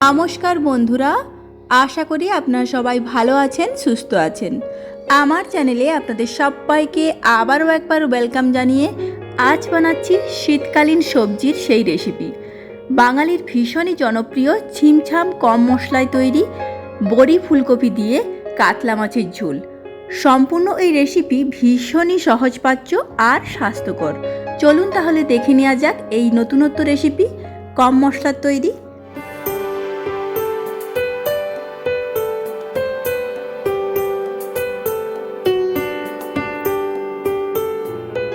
নমস্কার বন্ধুরা, আশা করি আপনারা সবাই ভালো আছেন, সুস্থ আছেন। আমার চ্যানেলে আপনাদের সবাইকে আবারও একবার ওয়েলকাম জানিয়ে আজ বানাচ্ছি শীতকালীন সবজির সেই রেসিপি বাঙালির ভীষণই জনপ্রিয় ছিমছাম কম মশলায় তৈরি বড়ি ফুলকপি দিয়ে কাতলা মাছের ঝোল। সম্পূর্ণ এই রেসিপি ভীষণই সহজপাচ্য আর স্বাস্থ্যকর। চলুন তাহলে দেখে নেওয়া যাক এই নতুনত্ব রেসিপি কম মশলার তৈরি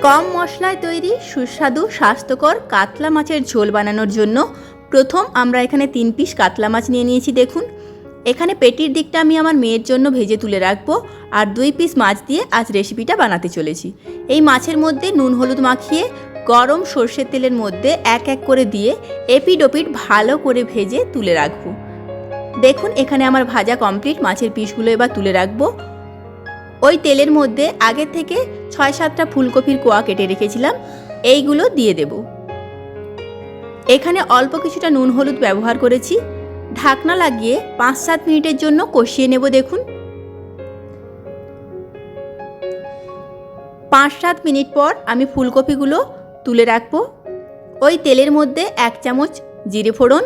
কম মশলায় তৈরি, সুস্বাদু, স্বাস্থ্যকর কাতলা মাছের ঝোল বানানোর জন্য প্রথম আমরা এখানে তিন পিস কাতলা মাছ নিয়ে নিয়েছি, দেখুন। এখানে পেটির দিকটা আমি আমার মেয়ের জন্য ভেজে তুলে রাখব আর দুই পিস মাছ দিয়ে আজ রেসিপিটা বানাতে চলেছি। এই মাছের মধ্যে নুন হলুদ মাখিয়ে, গরম সর্ষের তেলের মধ্যে এক এক করে দিয়ে এপিড ওপিড ভালো করে ভেজে তুলে রাখব। দেখুন, এখানে আমার ভাজা কমপ্লিট, মাছের পিসগুলো এবার তুলে রাখব। ওই তেলের মধ্যে আগের থেকে ছয় সাতটা ফুলকপির কোয়া কেটে রেখেছিলাম, এইগুলো দিয়ে দেব। এখানে অল্প কিছুটা নুন হলুদ ব্যবহার করেছি। ঢাকনা লাগিয়ে পাঁচ সাত মিনিটের জন্য কষিয়ে নেব দেখুন। পাঁচ সাত মিনিট পর আমি ফুলকপিগুলো তুলে রাখব। ওই তেলের মধ্যে এক চামচ জিরে ফোড়ন,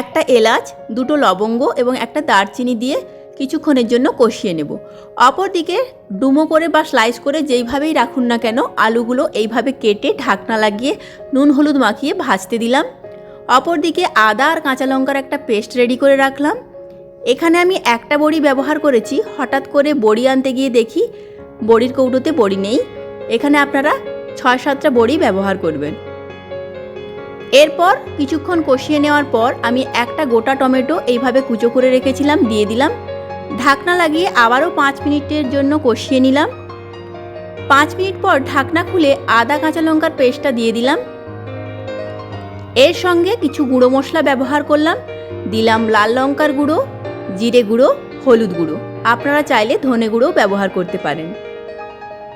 একটা এলাচ, দুটো লবঙ্গ এবং একটা দারচিনি দিয়ে কিছুক্ষণের জন্য কষিয়ে নেব। অপরদিকে ডুমো করে বা স্লাইস করে যেইভাবেই রাখুন না কেন, আলুগুলো এইভাবে কেটে ঢাকনা লাগিয়ে নুন হলুদ মাখিয়ে ভাজতে দিলাম। অপরদিকে আদা আর কাঁচা লঙ্কার একটা পেস্ট রেডি করে রাখলাম। এখানে আমি একটা বড়ি ব্যবহার করেছি, হঠাৎ করে বড়ি আনতে গিয়ে দেখি বড়ির কৌটোতে বড়ি নেই। এখানে আপনারা ছয় সাতটা বড়ি ব্যবহার করবেন। এরপর কিছুক্ষণ কষিয়ে নেওয়ার পর আমি একটা গোটা টমেটো এইভাবে কুচো করে রেখেছিলাম, দিয়ে দিলাম। ঢাকনা লাগিয়ে আবারও পাঁচ মিনিটের জন্য কষিয়ে নিলাম। পাঁচ মিনিট পর ঢাকনা খুলে আদা কাঁচা লঙ্কার পেস্টটা দিয়ে দিলাম। এর সঙ্গে কিছু গুঁড়ো মশলা ব্যবহার করলাম। দিলাম লাল লঙ্কার গুঁড়ো, জিরে গুঁড়ো, হলুদ গুঁড়ো। আপনারা চাইলে ধনে গুঁড়ো ব্যবহার করতে পারেন।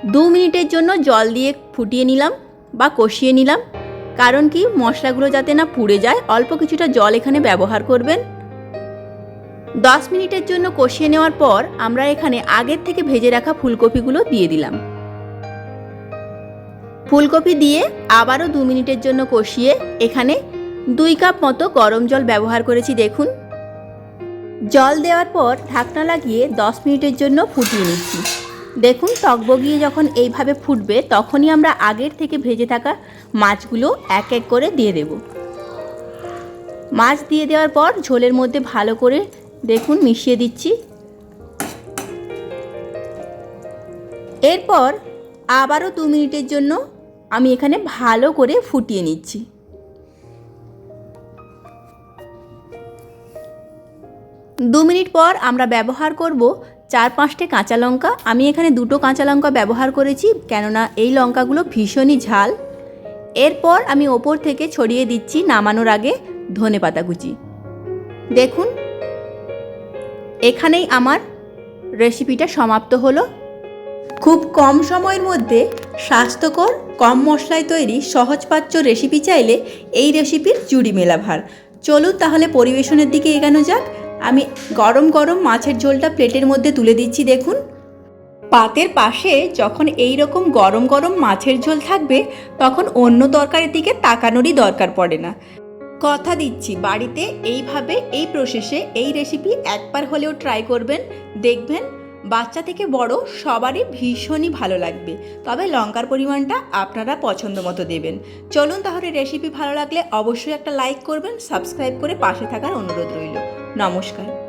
দু মিনিটের জন্য জল দিয়ে ফুটিয়ে নিলাম বা কষিয়ে নিলাম। কারণ কি, মশলাগুলো যাতে না পুড়ে যায়, অল্প কিছুটা জল এখানে ব্যবহার করবেন। দশ মিনিটের জন্য কষিয়ে নেওয়ার পর আমরা এখানে আগের থেকে ভেজে রাখা ফুলকপিগুলো দিয়ে দিলাম। ফুলকপি দিয়ে আবারও দু মিনিটের জন্য কষিয়ে এখানে দুই কাপ মতো গরম জল ব্যবহার করেছি, দেখুন। জল দেওয়ার পর ঢাকনা লাগিয়ে দশ মিনিটের জন্য ফুটিয়ে নিচ্ছি। দেখুন টকবগিয়ে যখন এইভাবে ফুটবে, তখনই আমরা আগের থেকে ভেজে থাকা মাছগুলো এক এক করে দিয়ে দেব। মাছ দিয়ে দেওয়ার পর ঝোলের মধ্যে ভালো করে দেখুন, মিশিয়ে দিচ্ছি। এরপর আবারও দু মিনিটের জন্য আমি এখানে ভালো করে ফুটিয়ে নিচ্ছি। দু মিনিট পর আমরা ব্যবহার করব চার পাঁচটে কাঁচা লঙ্কা। আমি এখানে দুটো কাঁচা লঙ্কা ব্যবহার করেছি, কেননা এই লঙ্কাগুলো ভীষণই ঝাল। এরপর আমি ওপর থেকে ছড়িয়ে দিচ্ছি নামানোর আগে ধনে পাতা কুচি। দেখুন এখানেই আমার রেসিপিটা সমাপ্ত হলো। খুব কম সময়ের মধ্যে স্বাস্থ্যকর, কম মশলায় তৈরি সহজপাচ্য রেসিপি চাইলে এই রেসিপির জুড়ি মেলাভার চলুন তাহলে পরিবেশনের দিকে এগানো যাক। আমি গরম গরম মাছের ঝোলটা প্লেটের মধ্যে তুলে দিচ্ছি, দেখুন। পাতের পাশে যখন এই রকম গরম গরম মাছের ঝোল থাকবে, তখন অন্য তরকারির দিকে তাকানোরই দরকার পড়ে না। কথা দিচ্ছি, বাড়িতে এইভাবে, এই প্রসেসে এই রেসিপি একবার হলেও ট্রাই করবেন। দেখবেন বাচ্চা থেকে বড় সবারই ভীষণই ভালো লাগবে। তবে লঙ্কার পরিমাণটা আপনারা পছন্দ মতো দেবেন। চলুন তাহলে রেসিপি ভালো লাগলে অবশ্যই একটা লাইক করবেন সাবস্ক্রাইব করে পাশে থাকার অনুরোধ রইল। নমস্কার।